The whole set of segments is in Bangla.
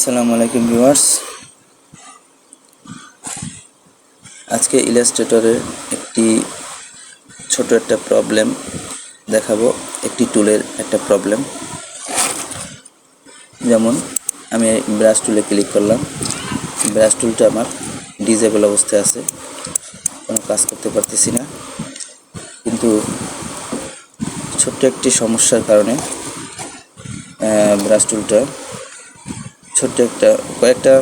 আসসালামু আলাইকুম ভিউয়ার্স। আজকে ইলাস্ট্রেটরের একটি ছোট একটা প্রবলেম দেখাবো, একটি টুলের একটা প্রবলেম যেমন, আমি ব্রাশ টুলে ক্লিক করলাম। ব্রাশ টুলটা আমার ডিজেবল অবস্থায় আছে। কোনো কাজ করতে পারতেছি না। কিন্তু ছোট্ট একটি সমস্যার কারণে ব্রাশ টুলটা ছোট্ট একটা, কয়েকটা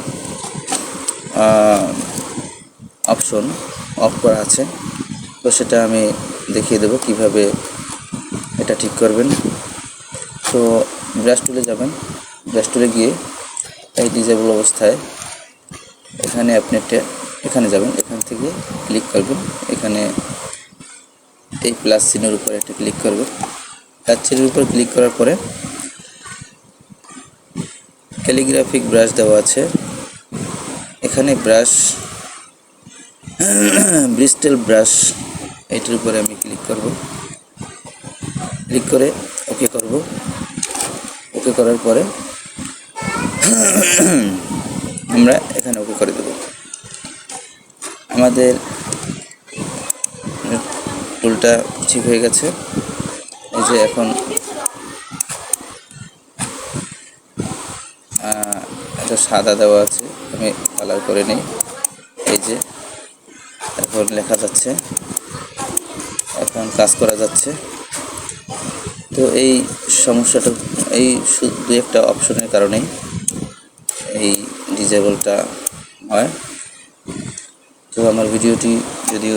অপশন অফ করা আছে। তো সেটা আমি দেখিয়ে দেবো কীভাবে এটা ঠিক করবেন। তো ব্রাশ টুলে যাবেন। ব্রাশ টুলে গিয়ে এই ডিজেবল অবস্থায় এখানে আপনি একটা, এখানে যাবেন। এখান থেকে ক্লিক করবেন। এখানে এই প্লাস চিহ্নের উপরে একটা ক্লিক করবেন। প্লাস চিহ্নের উপর ক্লিক করার পরে ক্যালিগ্রাফিক ব্রাশ দেওয়া আছে। এখানে ব্রাশ ব্রিস্টেল ব্রাশ, এটির উপরে আমি ক্লিক করব। ক্লিক করে ওকে করব। ওকে করার পরে আমরা এখানে ওকে করে দেব। আমাদের টুলটা ঠিক হয়ে গেছে। এই যে এখন একটা সাদা দেওয়া আছে, আমি কালার করে নিই। এই যে, এখন লেখা যাচ্ছে, এখন কাজ করা যাচ্ছে। তো এই সমস্যাটা, এই দু একটা অপশনের কারণেই এই ডিজেবলটা হয়। তো আমার ভিডিওটি যদিও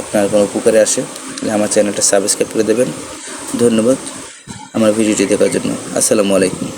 আপনার কোনো উপকারে আসে, তাহলে আমার চ্যানেলটা সাবস্ক্রাইব করে দেবেন। ধন্যবাদ আমার ভিডিওটি দেখার জন্য। আসসালামু আলাইকুম।